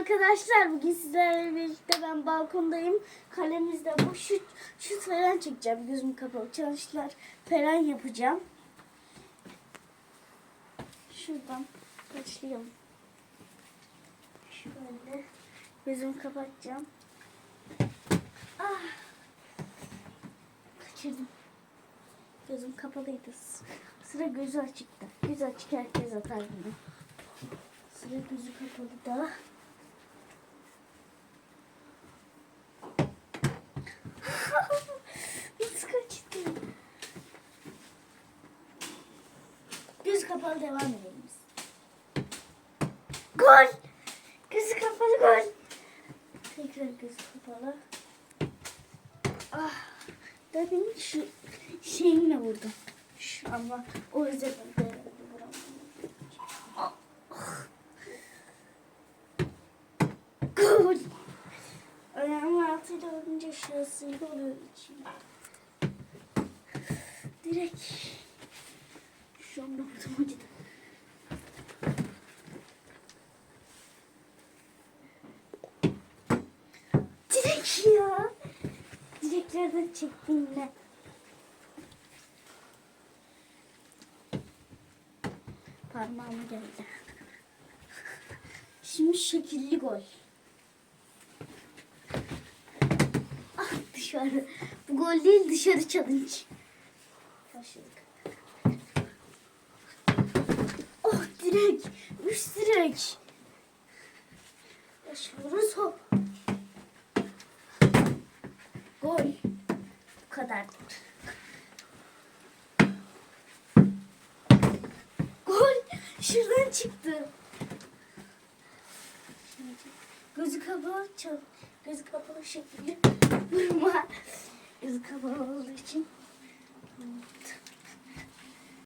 arkadaşlar. Bugün sizlerle birlikte ben balkondayım. Kalemizde bu şut, şut falan çekeceğim. Gözüm kapalı çalışlar falan yapacağım. Şuradan başlayalım. Şöyle gözümü kapatacağım. Ah. Kaçırdım. Gözüm kapalıydı. Sıra gözü açıktı. Gözü açık herkes atar bunu. Sıra gözü kapalı da. Kapalı devam edelim. Gol! Gözü kapalı gol. Tekrar gözü kapalı. Ah, da benim şu şeyimle vurdum. Şu ama o yüzden ben de. Gol! Ayağımın altıyla vurunca şurasıyla oluyor içim. Direkt şu anda vurdum acıdı. Ya. Direklerden çektiğimle. Parmağıma geldi. Şimdi şekilli gol. Ah dışarı. Bu gol değil dışarı challenge. Başladık. Oh direk. Üst direk. Başlıyoruz hop. Gol. Bu kadar. Gol. Şuradan çıktı. Gözü kapalı çal. Gözü kapalı şekilde vurma. Gözü kapalı